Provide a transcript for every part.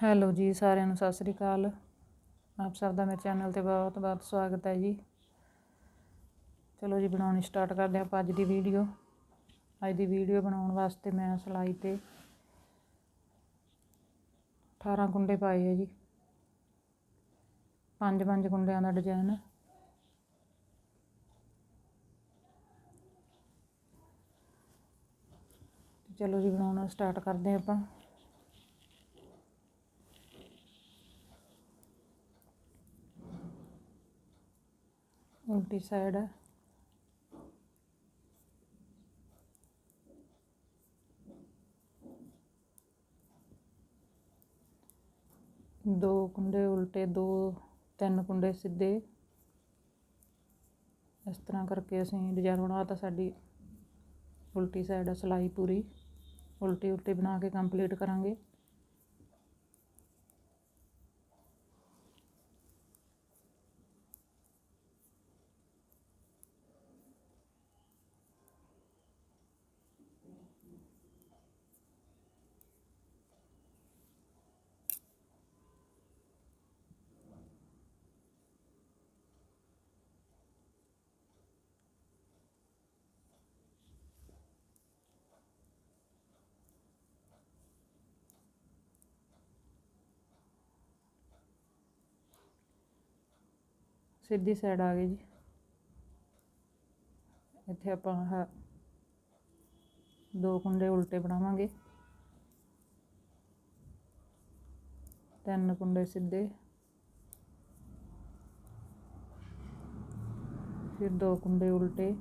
Hello ਜੀ, ਸਾਰਿਆਂ ਨੂੰ ਸਤਿ ਸ੍ਰੀ ਅਕਾਲ। ਆਪ ਸਭ ਦਾ ਮੇਰੇ ਚੈਨਲ ਤੇ ਬਹੁਤ ਬਹੁਤ ਸਵਾਗਤ ਹੈ ਜੀ। ਚਲੋ ਜੀ, ਬਣਾਉਣੀ ਸਟਾਰਟ ਕਰਦੇ ਹਾਂ ਆਪਾਂ ਅੱਜ ਦੀ ਵੀਡੀਓ। ਅੱਜ ਦੀ ਵੀਡੀਓ ਬਣਾਉਣ ਵਾਸਤੇ ਮੈਂ ਸਿਲਾਈ ਤੇ 18 ਕੁੰਡੇ ਪਾਏ ਹੈ ਜੀ। ਪੰਜ ਪੰਜ ਕੁੰਡਿਆਂ ਦਾ ਡਿਜ਼ਾਈਨ ਚਲੋ ਜੀ, ਬਣਾਉਣਾ ਸਟਾਰਟ ਕਰਦੇ ਹਾਂ ਆਪਾਂ। ਉਲਟੀ ਸਾਈਡ ਹੈ ਦੋ ਕੁੰਡੇ ਉਲਟੇ ਦੋ ਤਿੰਨ ਕੁੰਡੇ ਸਿੱਧੇ ਇਸ ਤਰ੍ਹਾਂ ਕਰਕੇ ਅਸੀਂ ਡਿਜ਼ਾਈਨ ਬਣਾਤਾ ਸਾਡੀ ਉਲਟੀ ਸਾਈਡ ਸਿਲਾਈ ਪੂਰੀ ਉਲਟੀ ਉਲਟੀ ਬਣਾ ਕੇ ਕੰਪਲੀਟ ਕਰਾਂਗੇ ਸਿੱਧੀ ਸਾਈਡ ਆ ਗਈ ਜੀ। ਇੱਥੇ ਆਪਾਂ ਆਹ ਦੋ ਕੁੰਡੇ ਉਲਟੇ ਬਣਾਵਾਂਗੇ। ਤਿੰਨ ਕੁੰਡੇ ਸਿੱਧੇ। ਫਿਰ ਦੋ ਕੁੰਡੇ ਉਲਟੇ।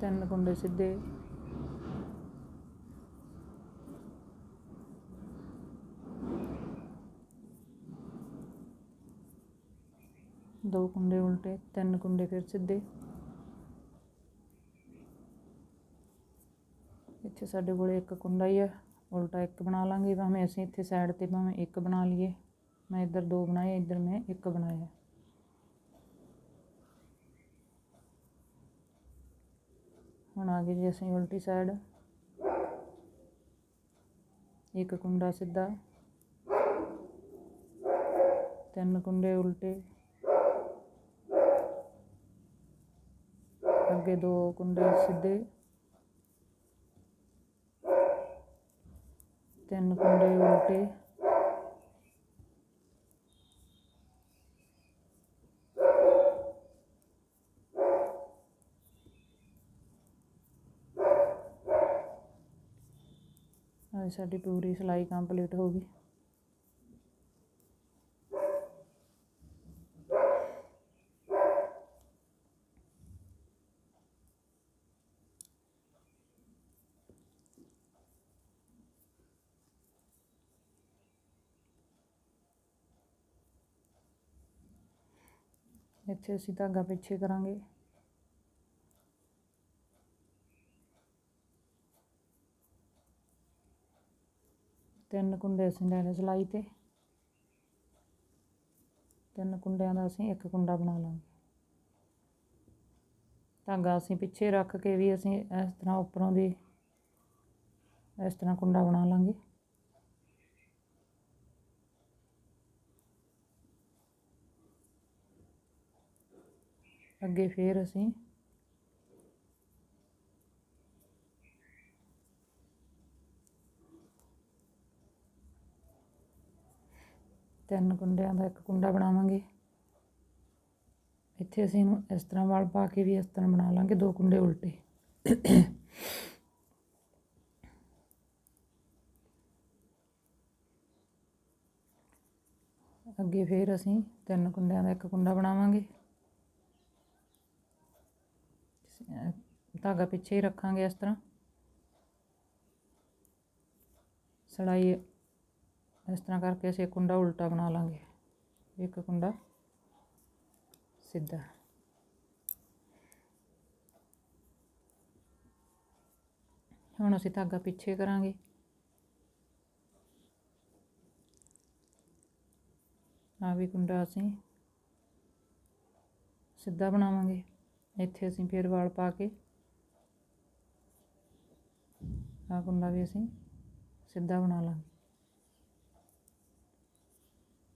ਤਿੰਨ ਕੁੰਡੇ ਸਿੱਧੇ। ਦੋ ਕੁੰਡੇ ਉਲਟੇ, ਤਿੰਨ ਕੁੰਡੇ ਫਿਰ ਸਿੱਧੇ। ਇੱਥੇ ਸਾਡੇ ਕੋਲ ਇੱਕ ਕੁੰਡਾ ਹੀ ਹੈ ਉਲਟਾ ਇੱਕ ਬਣਾ ਲਾਂਗੇ, ਭਾਵੇਂ ਅਸੀਂ ਇੱਥੇ ਸਾਈਡ ਤੇ ਭਾਵੇਂ ਇੱਕ ਬਣਾ ਲਈਏ। ਮੈਂ ਇੱਧਰ ਦੋ ਬਣਾਏ, ਇੱਧਰ ਮੈਂ ਇੱਕ ਬਣਾਇਆ। ਹੁਣ ਆ ਗਏ ਜੀ ਅਸੀਂ ਉਲਟੀ ਸਾਈਡ ਇੱਕ ਕੁੰਡਾ ਸਿੱਧਾ, ਤਿੰਨ ਕੁੰਡੇ ਉਲਟੇ। ਅੱਗੇ ਦੋ ਕੁੰਡੇ ਸਿੱਧੇ। ਤਿੰਨ ਕੁੰਡੇ ਉਲਟੇ। ਸਾਡੀ ਪੂਰੀ ਸਿਲਾਈ ਕੰਪਲੀਟ ਹੋ ਗਈ। ਇੱਥੇ ਅਸੀਂ ਧਾਗਾ ਪਿੱਛੇ ਕਰਾਂਗੇ। ਤਿੰਨ ਕੁੰਡੇ ਅਸੀਂ ਲੈਣੇ ਸਿਲਾਈ ਤੇ। ਤਿੰਨ ਕੁੰਡਿਆਂ ਦਾ ਅਸੀਂ ਇੱਕ ਕੁੰਡਾ ਬਣਾ ਲਾਂਗੇ। ਧਾਗਾ ਅਸੀਂ ਪਿੱਛੇ ਰੱਖ ਕੇ ਵੀ ਅਸੀਂ ਇਸ ਤਰ੍ਹਾਂ ਉੱਪਰੋਂ ਦੀ ਇਸ ਤਰ੍ਹਾਂ ਕੁੰਡਾ ਬਣਾ ਲਾਂਗੇ। ਅੱਗੇ ਫੇਰ ਅਸੀਂ ਤਿੰਨ ਕੁੰਡਿਆਂ ਦਾ ਇੱਕ ਕੁੰਡਾ ਬਣਾਵਾਂਗੇ। ਇੱਥੇ ਅਸੀਂ ਇਹਨੂੰ ਇਸ ਤਰ੍ਹਾਂ ਵਾਲ ਪਾ ਕੇ ਵੀ ਇਸ ਤਰ੍ਹਾਂ ਬਣਾ ਲਾਂਗੇ, ਦੋ ਕੁੰਡੇ ਉਲਟੇ। ਅੱਗੇ ਫੇਰ ਅਸੀਂ ਤਿੰਨ ਕੁੰਡਿਆਂ ਦਾ ਇੱਕ ਕੁੰਡਾ ਬਣਾਵਾਂਗੇ। ਧਾਗਾ ਪਿੱਛੇ ਹੀ ਰੱਖਾਂਗੇ ਇਸ ਤਰ੍ਹਾਂ। ਸੜਾਈ ਇਸ ਤਰ੍ਹਾਂ ਕਰਕੇ ਅਸੀਂ ਕੁੰਡਾ ਉਲਟਾ ਬਣਾ ਲਾਂਗੇ। ਇੱਕ ਕੁੰਡਾ ਸਿੱਧਾ। ਹੁਣ ਅਸੀਂ ਧਾਗਾ ਪਿੱਛੇ ਕਰਾਂਗੇ। ਆ ਵੀ ਕੁੰਡਾ ਅਸੀਂ ਸਿੱਧਾ ਬਣਾਵਾਂਗੇ। ਇੱਥੇ ਅਸੀਂ ਫਿਰ ਵਾਲ ਪਾ ਕੇ ਆ ਕੁੰਡਾ ਵੀ ਅਸੀਂ ਸਿੱਧਾ ਬਣਾ ਲਾਂਗੇ।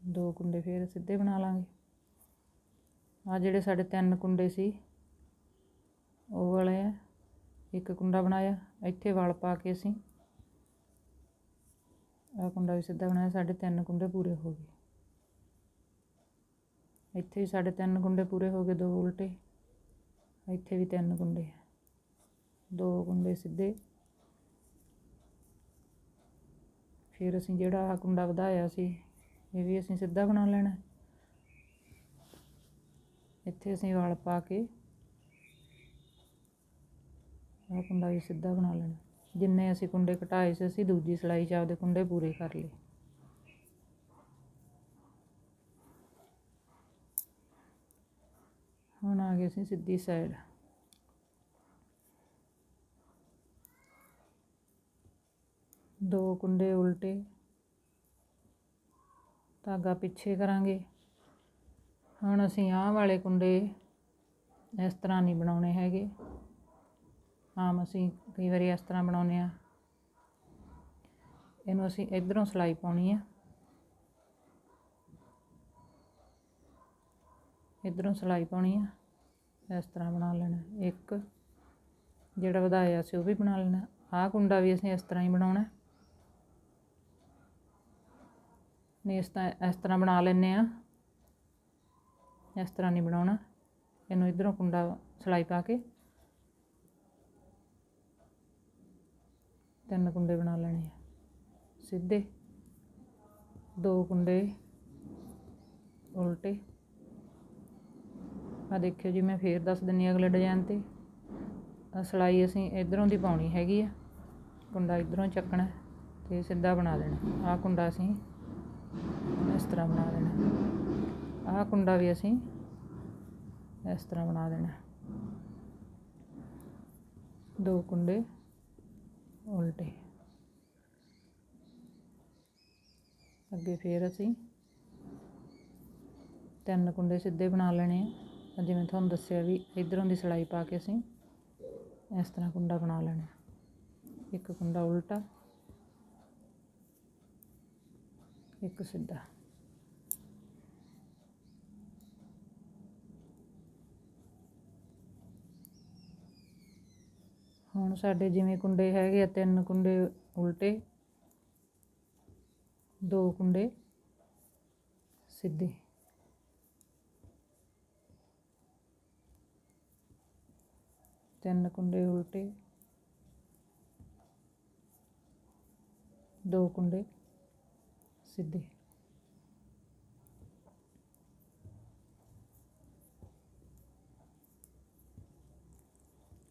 ਦੋ ਕੁੰਡੇ ਫੇਰ ਸਿੱਧੇ ਬਣਾ ਲਾਂਗੇ। ਆ ਜਿਹੜੇ ਸਾਡੇ ਤਿੰਨ ਕੁੰਡੇ ਸੀ, ਉਹ ਵਾਲੇ ਆ, ਇੱਕ ਕੁੰਡਾ ਬਣਾਇਆ, ਇੱਥੇ ਵਾਲ ਪਾ ਕੇ ਅਸੀਂ ਆ ਕੁੰਡਾ ਵੀ ਸਿੱਧਾ ਬਣਾਇਆ, ਸਾਡੇ ਤਿੰਨ ਕੁੰਡੇ ਪੂਰੇ ਹੋ ਗਏ। ਇੱਥੇ ਵੀ ਸਾਡੇ ਤਿੰਨ ਕੁੰਡੇ ਪੂਰੇ ਹੋ ਗਏ, ਦੋ ਉਲਟੇ। ਇੱਥੇ ਵੀ ਤਿੰਨ ਕੁੰਡੇ ਆ। ਦੋ ਕੁੰਡੇ ਸਿੱਧੇ। ਫਿਰ ਅਸੀਂ ਜਿਹੜਾ ਆ ਕੁੰਡਾ ਵਧਾਇਆ ਸੀ, ਇਹ ਵੀ ਅਸੀਂ ਸਿੱਧਾ ਬਣਾ ਲੈਣਾ। ਇੱਥੇ ਅਸੀਂ ਵਲ ਪਾ ਕੇ ਆਹ ਕੁੰਡਾ ਵੀ ਸਿੱਧਾ ਬਣਾ ਲੈਣਾ। ਜਿੰਨੇ ਅਸੀਂ ਕੁੰਡੇ ਘਟਾਏ ਸੀ, ਅਸੀਂ ਦੂਜੀ ਸਲਾਈ 'ਚ ਆਪਦੇ ਕੁੰਡੇ ਪੂਰੇ ਕਰ ਲਏ। ਹੁਣ ਆ ਗਏ ਅਸੀਂ ਸਿੱਧੀ ਸਾਈਡ ਦੋ ਕੁੰਡੇ ਉਲਟੇ। ਧਾਗਾ ਪਿੱਛੇ ਕਰਾਂਗੇ। ਹੁਣ ਅਸੀਂ ਆਹ ਵਾਲੇ ਕੁੰਡੇ ਇਸ ਤਰ੍ਹਾਂ ਨਹੀਂ ਬਣਾਉਣੇ ਹੈਗੇ। ਆਮ ਅਸੀਂ ਕਈ ਵਾਰੀ ਇਸ ਤਰ੍ਹਾਂ ਬਣਾਉਂਦੇ ਆ ਇਹਨੂੰ ਅਸੀਂ ਇਧਰੋਂ ਸਲਾਈ ਪਾਉਣੀ ਆ। ਇਧਰੋਂ ਸਲਾਈ ਪਾਉਣੀ ਆ। ਇਸ ਤਰ੍ਹਾਂ ਬਣਾ ਲੈਣਾ। ਇੱਕ ਜਿਹੜਾ ਵਧਾਇਆ ਸੀ ਉਹ ਵੀ ਬਣਾ ਲੈਣਾ। ਆਹ ਕੁੰਡਾ ਵੀ ਅਸੀਂ ਇਸ ਤਰ੍ਹਾਂ ਹੀ ਬਣਾਉਣਾ। ਨਹੀਂ, ਇਸ ਤਰ੍ਹਾਂ ਇਸ ਤਰ੍ਹਾਂ ਬਣਾ ਲੈਨੇ ਆ ਇਸ ਤਰ੍ਹਾਂ ਨਹੀਂ ਬਣਾਉਣਾ। ਇਹਨੂੰ ਇਧਰੋਂ ਕੁੰਡਾ ਸਲਾਈ ਪਾ ਕੇ ਤਿੰਨ ਕੁੰਡੇ ਬਣਾ ਲੈਣੇ ਆ। ਸਿੱਧੇ ਦੋ ਕੁੰਡੇ, ਉਲਟੇ ਆ ਦੇਖਿਓ ਜੀ, ਮੈਂ ਫੇਰ ਦੱਸ ਦਿੰਨੀ ਅਗਲੇ ਡਿਜ਼ਾਈਨ ਤੇ। ਆ ਸਲਾਈ ਅਸੀਂ ਇਧਰੋਂ ਦੀ ਪਾਉਣੀ ਹੈਗੀ ਆ। ਕੁੰਡਾ ਇਧਰੋਂ ਚੱਕਣਾ ਤੇ ਸਿੱਧਾ ਬਣਾ ਦੇਣਾ ਆ ਕੁੰਡਾ ਅਸੀਂ ਇਸ ਤਰ੍ਹਾਂ ਬਣਾ ਦੇਣਾ ਆਹ ਕੁੰਡਾ ਵੀ ਅਸੀਂ ਇਸ ਤਰ੍ਹਾਂ ਬਣਾ ਦੇਣਾ ਦੋ ਕੁੰਡੇ ਉਲਟੇ। ਅੱਗੇ ਫੇਰ ਅਸੀਂ ਤਿੰਨ ਕੁੰਡੇ ਸਿੱਧੇ ਬਣਾ ਲੈਣੇ ਆ। ਜਿਵੇਂ ਤੁਹਾਨੂੰ ਦੱਸਿਆ ਵੀ ਇਧਰੋਂ ਦੀ ਸਲਾਈ ਪਾ ਕੇ ਅਸੀਂ ਇਸ ਤਰ੍ਹਾਂ ਕੁੰਡਾ ਬਣਾ ਲੈਣਾ ਇੱਕ ਕੁੰਡਾ ਉਲਟਾ, ਇੱਕ ਸਿੱਧਾ। ਹੁਣ ਸਾਡੇ ਜਿਵੇਂ ਕੁੰਡੇ ਹੈਗੇ ਆ, ਤਿੰਨ ਕੁੰਡੇ ਉਲਟੇ, ਦੋ ਕੁੰਡੇ ਸਿੱਧੇ। ਤਿੰਨ ਕੁੰਡੇ ਉਲਟੇ। ਦੋ ਕੁੰਡੇ ਸਿੱਧੇ।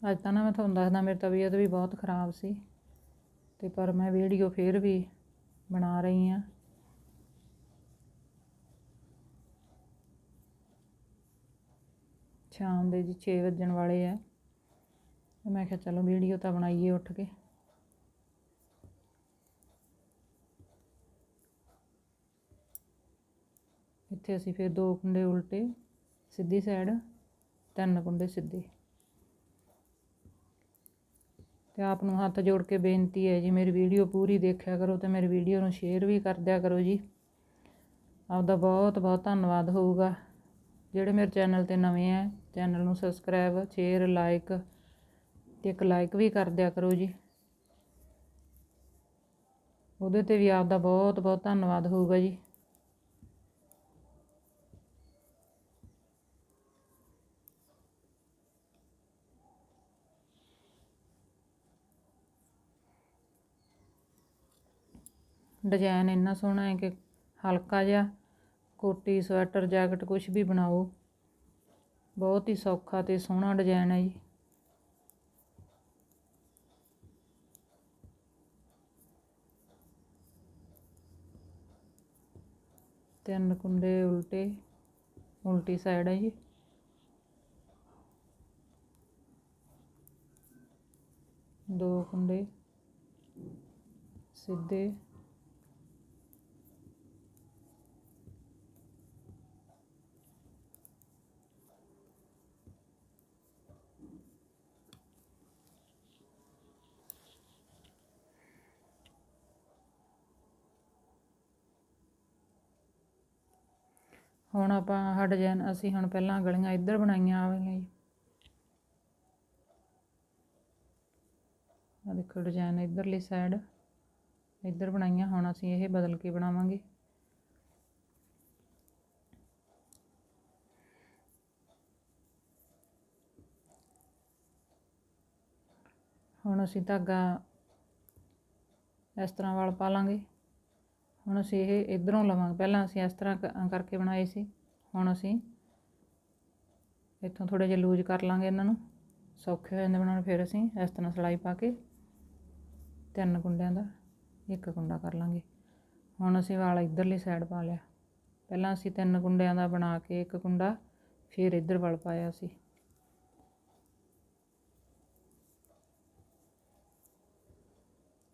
ਅੱਜ ਤਾਂ ਨਾ ਮੈਂ ਤੁਹਾਨੂੰ ਦੱਸਦਾ, ਮੇਰੀ ਤਬੀਅਤ ਵੀ ਬਹੁਤ ਖਰਾਬ ਸੀ ਤੇ ਪਰ ਮੈਂ ਵੀਡੀਓ ਫੇਰ ਵੀ ਬਣਾ ਰਹੀ ਆ ਸ਼ਾਮ ਦੇ ਜੀ 6 ਵਜਣ ਵਾਲੇ ਆ। ਮੈਂ ਕਿਹਾ ਚਲੋ ਵੀਡੀਓ ਤਾਂ ਬਣਾਈਏ ਉੱਠ ਕੇ। ਇੱਥੇ ਅਸੀਂ ਫਿਰ ਦੋ ਕੁੰਡੇ ਉਲਟੇ, ਸਿੱਧੀ ਸਾਈਡ ਤਿੰਨ ਕੁੰਡੇ ਸਿੱਧੇ। ਤੇ ਆਪ ਨੂੰ ਹੱਥ ਜੋੜ ਕੇ ਬੇਨਤੀ ਹੈ ਜੀ, ਮੇਰੀ ਵੀਡੀਓ ਪੂਰੀ ਦੇਖਿਆ ਕਰੋ ਤੇ ਮੇਰੀ ਵੀਡੀਓ ਨੂੰ ਸ਼ੇਅਰ ਵੀ ਕਰ ਦਿਆ ਕਰੋ ਜੀ। ਆਪਦਾ ਬਹੁਤ ਬਹੁਤ ਧੰਨਵਾਦ ਹੋਊਗਾ। ਜਿਹੜੇ ਮੇਰੇ ਚੈਨਲ ਤੇ ਨਵੇਂ ਆ ਚੈਨਲ ਨੂੰ ਸਬਸਕ੍ਰਾਈਬ ਸ਼ੇਅਰ ਲਾਈਕ ਤੇ ਇੱਕ ਲਾਈਕ ਵੀ ਕਰ ਦਿਆ ਕਰੋ ਜੀ। ਉਹਦੇ ਤੇ ਵੀ ਆਪਦਾ ਬਹੁਤ ਬਹੁਤ ਧੰਨਵਾਦ ਹੋਊਗਾ ਜੀ। ਡਿਜ਼ਾਈਨ ਇੰਨਾ ਸੋਹਣਾ ਹੈ ਕਿ ਹਲਕਾ ਜਿਹਾ, ਕੋਟੀ ਸਵੈਟਰ ਜੈਕਟ ਕੁਝ ਵੀ ਬਣਾਓ। ਬਹੁਤ ਹੀ ਸੌਖਾ ਤੇ ਸੋਹਣਾ ਡਿਜ਼ਾਈਨ ਹੈ ਜੀ। ਤਿੰਨ ਕੁੰਡੇ ਉਲਟੇ ਉਲਟੀ ਸਾਈਡ ਹੈ ਜੀ। ਦੋ ਕੁੰਡੇ ਸਿੱਧੇ। ਹੁਣ ਆਪਾਂ ਆਹ ਡਿਜ਼ਾਈਨ ਅਸੀਂ ਹੁਣ ਪਹਿਲਾਂ ਗਲੀਆਂ ਇੱਧਰ ਬਣਾਈਆਂ ਆ ਜੀ। ਆ ਦੇਖੋ ਡਿਜ਼ਾਈਨ ਇੱਧਰਲੀ ਸਾਈਡ ਇੱਧਰ ਬਣਾਈਆਂ, ਹੁਣ ਅਸੀਂ ਇਹ ਬਦਲ ਕੇ ਬਣਾਵਾਂਗੇ। ਹੁਣ ਅਸੀਂ ਧਾਗਾ ਇਸ ਤਰ੍ਹਾਂ ਵਾਲ ਪਾ ਲਾਂਗੇ। ਹੁਣ ਅਸੀਂ ਇਹ ਇਧਰੋਂ ਲਵਾਂਗੇ। ਪਹਿਲਾਂ ਅਸੀਂ ਇਸ ਤਰ੍ਹਾਂ ਕਰਕੇ ਬਣਾਏ ਸੀ। ਹੁਣ ਅਸੀਂ ਇੱਥੋਂ ਥੋੜੇ ਜਿਹਾ ਲੂਜ਼ ਕਰ ਲਾਂਗੇ ਇਹਨਾਂ ਨੂੰ। ਸੌਖੇ ਹੋ ਜਾਂਦੇ ਬਣਾਉਣ। ਫਿਰ ਅਸੀਂ ਇਸ ਤਰ੍ਹਾਂ ਸਲਾਈ ਪਾ ਕੇ ਤਿੰਨ ਕੁੰਡਿਆਂ ਦਾ ਇੱਕ ਕੁੰਡਾ ਕਰ ਲਾਂਗੇ। ਹੁਣ ਅਸੀਂ ਵਾਲ ਇਧਰਲੀ ਸਾਈਡ ਪਾ ਲਿਆ। ਪਹਿਲਾਂ ਅਸੀਂ ਤਿੰਨ ਕੁੰਡਿਆਂ ਦਾ ਬਣਾ ਕੇ ਇੱਕ ਕੁੰਡਾ ਫਿਰ ਇੱਧਰ ਵਾਲ ਪਾਇਆ ਸੀ।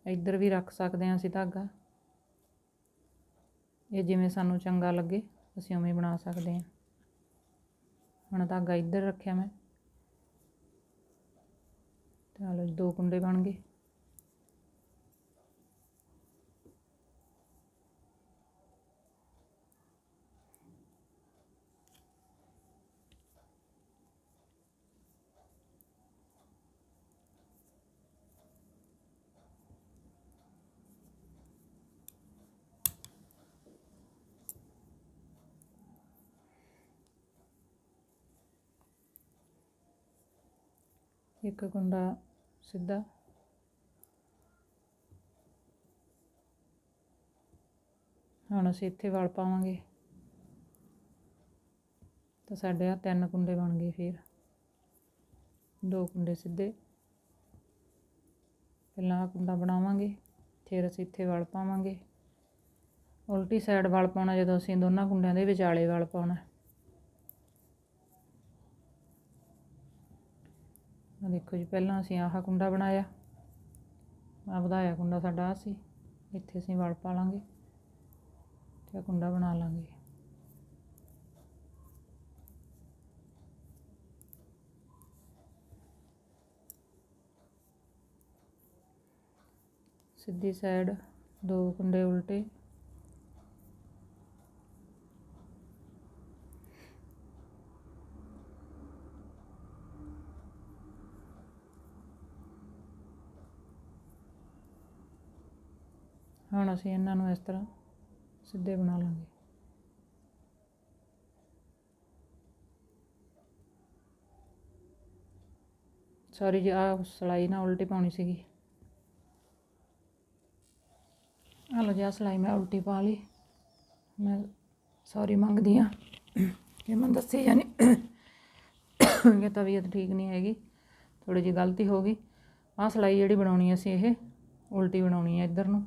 ਇੱਧਰ ਵੀ ਰੱਖ ਸਕਦੇ ਹਾਂ ਅਸੀਂ ਧਾਗਾ। ਇਹ ਜਿਵੇਂ ਸਾਨੂੰ ਚੰਗਾ ਲੱਗੇ, ਅਸੀਂ ਉਵੇਂ ਬਣਾ ਸਕਦੇ ਹਾਂ। ਹੁਣ ਧਾਗਾ ਇੱਧਰ ਰੱਖਿਆ ਮੈਂ। ਚਲੋ ਦੋ ਕੁੰਡੇ ਬਣ ਗਏ। ਇੱਕ ਕੁੰਡਾ ਸਿੱਧਾ। ਹੁਣ ਅਸੀਂ ਇੱਥੇ ਵਲ ਪਾਵਾਂਗੇ। ਤਾਂ ਸਾਡੇ ਆ ਤਿੰਨ ਕੁੰਡੇ ਬਣ ਗਏ ਫਿਰ। ਦੋ ਕੁੰਡੇ ਸਿੱਧੇ। ਪਹਿਲਾਂ ਆਹ ਕੁੰਡਾ ਬਣਾਵਾਂਗੇ, ਫਿਰ ਅਸੀਂ ਇੱਥੇ ਵਲ ਪਾਵਾਂਗੇ। ਉਲਟੀ ਸਾਈਡ ਵਲ ਪਾਉਣਾ ਜਦੋਂ ਅਸੀਂ ਦੋਨਾਂ ਕੁੰਡਿਆਂ ਦੇ ਵਿਚਾਲੇ ਵਲ ਪਾਉਣਾ। ਆ ਦੇਖੋ ਜੀ, ਪਹਿਲਾਂ ਅਸੀਂ ਆਹ ਕੁੰਡਾ ਬਣਾਇਆ। ਆ ਵਧਾਇਆ ਕੁੰਡਾ ਸਾਡਾ ਆ ਸੀ। ਇੱਥੇ ਅਸੀਂ ਵਲ ਪਾ ਲਾਂਗੇ ਤੇ ਆਹ ਕੁੰਡਾ ਬਣਾ ਲਾਂਗੇ। ਸਿੱਧੀ ਸਾਈਡ ਦੋ ਕੁੰਡੇ ਉਲਟੇ। ਹੁਣ ਅਸੀਂ ਇਹਨਾਂ ਨੂੰ ਇਸ ਤਰ੍ਹਾਂ ਸਿੱਧੇ ਬਣਾ ਲਾਂਗੇ। ਸੌਰੀ ਜੀ ਆ ਸਲਾਈ ਨਾ ਉਲਟੀ ਪਾਉਣੀ ਸੀਗੀ। ਆ ਲਓ ਜੀ, ਆਹ ਸਲਾਈ ਮੈਂ ਉਲਟੀ ਪਾ ਲਈ। ਮੈਂ ਸੌਰੀ ਮੰਗਦੀ ਆ ਕਿ ਮੈਂ ਦੱਸੀ ਜਾਨੀ ਕਿ ਤਬੀਅਤ ਠੀਕ ਨਹੀਂ ਹੈਗੀ ਥੋੜੀ ਜਿਹੀ ਗਲਤੀ ਹੋ ਗਈ। ਆਹ ਸਲਾਈ ਜਿਹੜੀ ਬਣਾਉਣੀ ਅਸੀਂ ਇਹ, ਉਲਟੀ ਬਣਾਉਣੀ ਹੈ ਇੱਧਰ ਨੂੰ।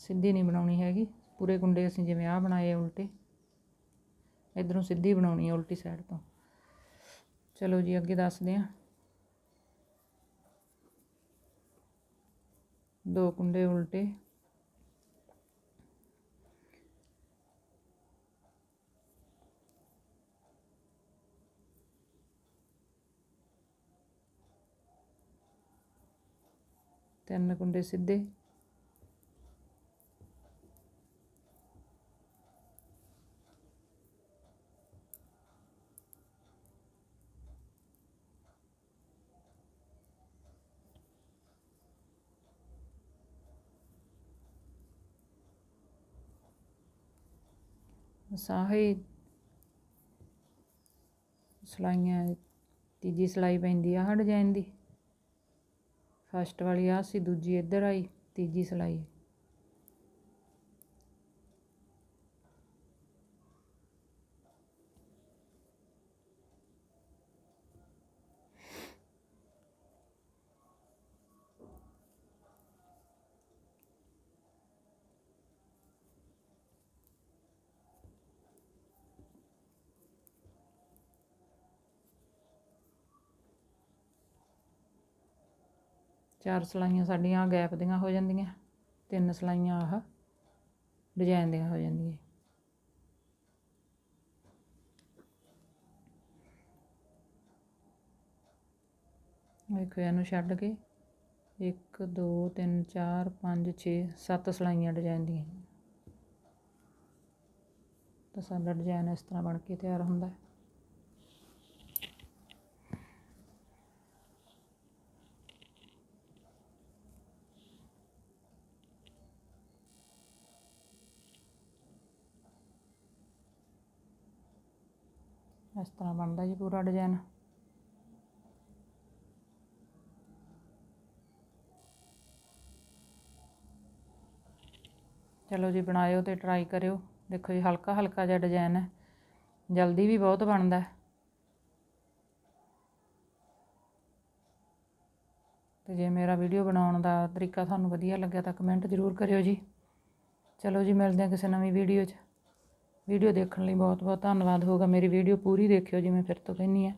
ਸਿੱਧੀ ਨਹੀਂ ਬਣਾਉਣੀ ਹੈਗੀ। ਪੂਰੇ ਕੁੰਡੇ ਅਸੀਂ ਜਿਵੇਂ ਆਹ ਬਣਾਏ ਉਲਟੇ। ਇਧਰੋਂ ਸਿੱਧੀ ਬਣਾਉਣੀ ਹੈ ਉਲਟੀ ਸਾਈਡ ਤੋਂ। ਚਲੋ ਜੀ, ਅੱਗੇ ਦੱਸਦੇ ਹਾਂ। ਦੋ ਕੁੰਡੇ ਉਲਟੇ। ਤਿੰਨ ਕੁੰਡੇ ਸਿੱਧੇ। ਬਸ ਸਲਾਈਆਂ, ਤੀਜੀ ਸਲਾਈ ਪੈਂਦੀ ਆ ਆਹ ਡਿਜ਼ਾਈਨ ਦੀ। ਫਸਟ ਵਾਲੀ ਆ ਸੀ, ਦੂਜੀ ਇੱਧਰ ਆਈ, ਤੀਜੀ ਸਲਾਈ। ਚਾਰ ਸਲਾਈਆਂ ਸਾਡੀਆਂ ਗੈਪ ਦੀਆਂ ਹੋ ਜਾਂਦੀਆਂ, ਤਿੰਨ ਸਲਾਈਆਂ ਆਹ ਡਿਜ਼ਾਈਨ ਦੀਆਂ ਹੋ ਜਾਂਦੀਆਂ। ਵੇਖੋ ਇਹਨੂੰ ਛੱਡ ਕੇ 1 2 3 4 5 6 7 ਸਲਾਈਆਂ ਡਿਜ਼ਾਈਨ ਦੀਆਂ। ਤਾਂ ਸਾਡਾ ਡਿਜ਼ਾਈਨ ਇਸ ਤਰ੍ਹਾਂ ਬਣ ਕੇ ਤਿਆਰ ਹੁੰਦਾ। ਹੈ ਇਸ ਤਰ੍ਹਾਂ ਬਣਦਾ ਜੀ ਪੂਰਾ ਡਿਜ਼ਾਈਨ ਚਲੋ ਜੀ ਬਣਾਇਓ ਤੇ ਟਰਾਈ ਕਰਿਓ। ਦੇਖੋ ਜੀ ਹਲਕਾ ਹਲਕਾ ਜਿਹਾ ਡਿਜ਼ਾਈਨ ਹੈ। ਜਲਦੀ ਵੀ ਬਹੁਤ ਬਣਦਾ ਹੈ। ਤੇ ਜੇ ਮੇਰਾ ਵੀਡੀਓ ਬਣਾਉਣ ਦਾ ਤਰੀਕਾ ਤੁਹਾਨੂੰ ਵਧੀਆ ਲੱਗਿਆ ਤਾਂ ਕਮੈਂਟ ਜ਼ਰੂਰ ਕਰਿਓ ਜੀ। ਚਲੋ ਜੀ ਮਿਲਦੇ ਹਾਂ ਕਿਸੇ ਨਵੀਂ ਵੀਡੀਓ 'ਚ। ਵੀਡੀਓ ਦੇਖਣ ਲਈ ਬਹੁਤ ਬਹੁਤ ਧੰਨਵਾਦ ਹੋਊਗਾ। ਮੇਰੀ ਵੀਡੀਓ ਪੂਰੀ ਦੇਖਿਓ ਜਿਵੇਂ ਫਿਰ ਤੋਂ ਕਹਿੰਦੀ ਹਾਂ।